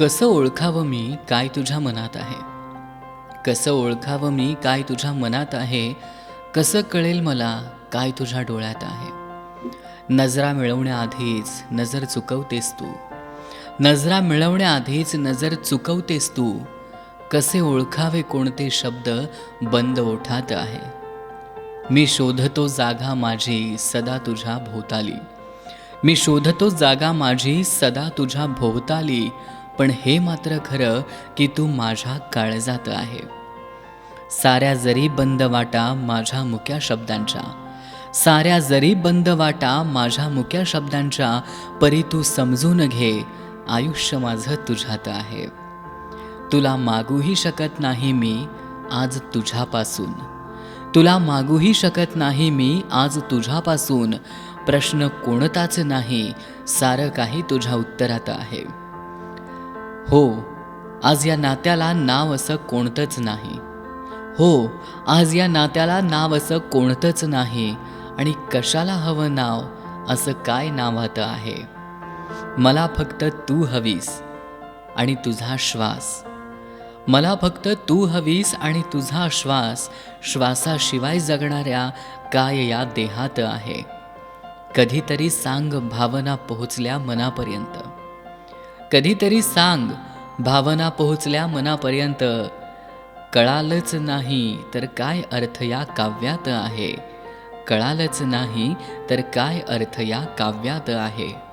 कसं ओळखावं मी काय तुझ्या मनात आहे? कसं ओळखावं मी काय तुझ्या मनात आहे? कसं कळेल मला काय तुझ्या डोळ्यात आहे? नजरा मिळवण्याआधीच नजर चुकवतेस तू. नजरा मिळवण्याआधीच नजर चुकवतेस तू. कसे ओळखावे कोणते शब्द बंद ओठात आहे? मी शोधतो जागा माझी सदा तुझ्या भोवताली. मी शोधतो जागा माझी सदा तुझ्या भोवताली. पण हे मात्र खरं की तू माझ्या काळजात आहे. साऱ्या जरी बंद वाटा माझ्या मुक्या शब्दांच्या साऱ्या जरी बंद वाटा माझ्या मुक्या शब्दांच्या परी तू समजून घे आयुष्य माझं तुझ्यात आहे. तुला मागूही शकत नाही मी आज तुझ्यापासून. तुला मागूही शकत नाही मी आज तुझ्यापासून. प्रश्न कोणताच नाही सारं काही तुझ्या उत्तरात आहे. हो आज या नात्याला नाव असं कोणतंच नाही. हो आज या नात्याला नाव असं कोणतंच नाही. आणि कशाला हवं नाव असं काय नावात आहे? मला फक्त तू हवीस आणि तुझा श्वास. मला फक्त तू हवीस आणि तुझा श्वास श्वासाशिवाय जगणाऱ्या काय या देहात आहे? कधीतरी सांग भावना पोहोचल्या मनापर्यंत. कधीतरी सांग भावना पोहोचल्या मनापर्यंत. कळालंच नाही तर काय अर्थ या काव्यात आहे? कळालंच नाही तर काय अर्थ या काव्यात आहे?